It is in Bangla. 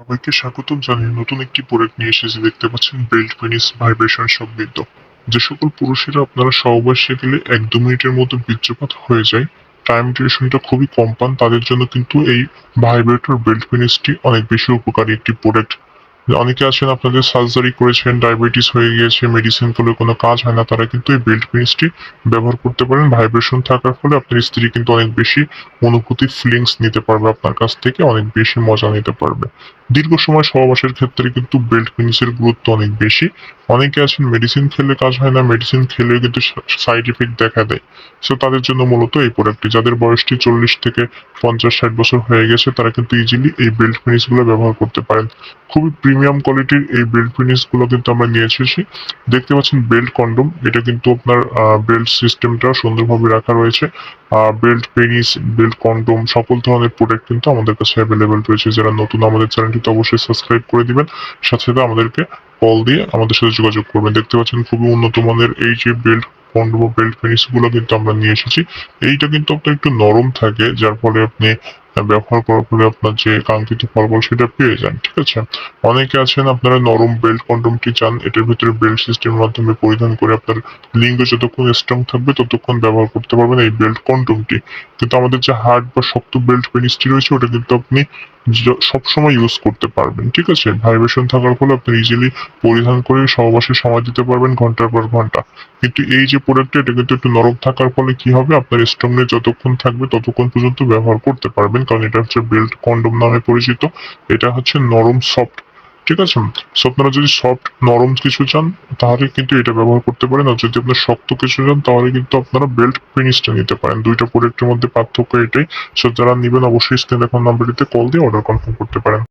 সবাইকে স্বাগতম জানিয়ে নতুন একটি প্রোডাক্ট নিয়ে এসেছি। দেখতে পাচ্ছেন বেল্ট পেনিস ভাইব্রেশন সমৃদ্ধ। যে সকল পুরুষেরা আপনারা সহবাসে গেলে এক দু মিনিটের মধ্যে বীর্যপাত হয়ে যায় টাইম ডিউরেশনটা খুবই কম পান, তাদের জন্য কিন্তু এই ভাইব্রেটর বেল্ট পেনিসটি অনেক বেশি উপকারী একটি প্রোডাক্ট অনেকে আছেন, আপনাদের সার্জারি করেছেন ডায়াবেটিস হয়ে গিয়েছে মেডিসিন ফলে কোনো কাজ হয় না, তারা কিন্তু এই বেল্ট পেনিসটি ব্যবহার করতে পারেন। ভাইব্রেশন থাকার ফলে আপনার স্ত্রী কিন্তু অনেক বেশি অনুভূতি ফিলিংস নিতে পারবে, আপনার কাছ থেকে অনেক বেশি মজা নিতে পারবে। দীর্ঘ সময় সহবাসের ক্ষেত্রে কিন্তু বেল্ট পেনিসের গুরুত্ব অনেক বেশি। অনেকে আছেন মেডিসিন খেলে কাজ হয় না মেডিসিন খেলেও কিন্তু সাইড এফেক্ট দেখা দেয়। সো তাদের জন্য মূলত এই প্রোডাক্টটি যাদের বয়সটি চল্লিশ থেকে পঞ্চাশ, ষাট বছর হয়ে গেছে, তারা কিন্তু ইজিলি এই বেল্ট পেনিসগুলো ব্যবহার করতে পারেন। খুবই প্রিমিয়াম কোয়ালিটির এই বেল্ট পেনিসগুলো কিন্তু আমরা নিয়ে এসেছি। দেখতে পাচ্ছেন বেল্ট কন্ডম। এটা কিন্তু আপনার বেল্ট সিস্টেমটা সুন্দরভাবে রাখা রয়েছে। বেল্ট পেনিস, বেল্ট কন্ডম, সকল ধরনের প্রোডাক্ট কিন্তু আমাদের কাছে অ্যাভেলেবেল রয়েছে। যারা নতুন আমাদের চ্যানেলটিতে অবশ্যই সাবস্ক্রাইব করে দিবেন। সাথে সাথে আমাদেরকে কল দিয়ে আমাদের সাথে যোগাযোগ করবেন। দেখতে পাচ্ছেন খুবই উন্নত মানের এই যে বেল্ট কন্ডম বেল্ট পেনিসগুলো কিন্তু আমরা নিয়ে এসেছি। এইটা কিন্তু আপনার একটু নরম থাকে, যার ফলে আপনি ব্যবহার করার ফলে আপনার যে কাঙ্ক্ষিত ফলাফল সেটা পেয়ে যান, ঠিক আছে? অনেকে আছেন আপনারা নরম বেল্ট কন্ডমটি চান, এটার ভিতরে বেল্ট সিস্টেমের মাধ্যমে পরিধান করে আপনার লিঙ্গ যতক্ষণ স্ট্রং থাকবে, ততক্ষণ ব্যবহার করতে পারবেন এই বেল্ট কন্ডমটি কিন্তু আমাদের যে হার্ড বা শক্ত বেল্ট পেনিসটি রয়েছে, ওটা কিন্তু আপনি সবসময় ইউজ করতে পারবেন, ঠিক আছে? ভাইব্রেশন থাকার ফলে আপনি ইজিলি পরিধান করে সহবাসে সময় দিতে পারবেন ঘণ্টার পর ঘণ্টা। কিন্তু এই যে প্রোডাক্টটা এটা কিন্তু একটু নরম থাকার ফলে কি হবে? আপনার স্ট্রংনেস যতক্ষণ থাকবে, ততক্ষণ পর্যন্ত ব্যবহার করতে পারবেন। কারণ এটা হচ্ছে বেল্ট কন্ডম নামে পরিচিত। এটা হচ্ছে নরম সফট ঠিক আছে? সো আপনারা যদি সফট নরম কিছু চান, তাহলে কিন্তু এটা ব্যবহার করতে পারেন। আর যদি আপনার শক্ত কিছু চান, তাহলে কিন্তু আপনারা বেল্ট ফিনিশটা নিতে পারেন। দুইটা প্রোডাক্টের মধ্যে পার্থক্য এটাই। সো যারা নেবেন, অবশ্যই স্ক্রিনে এখন নাম্বারটিতে কল দিয়ে অর্ডার কনফার্ম করতে পারেন।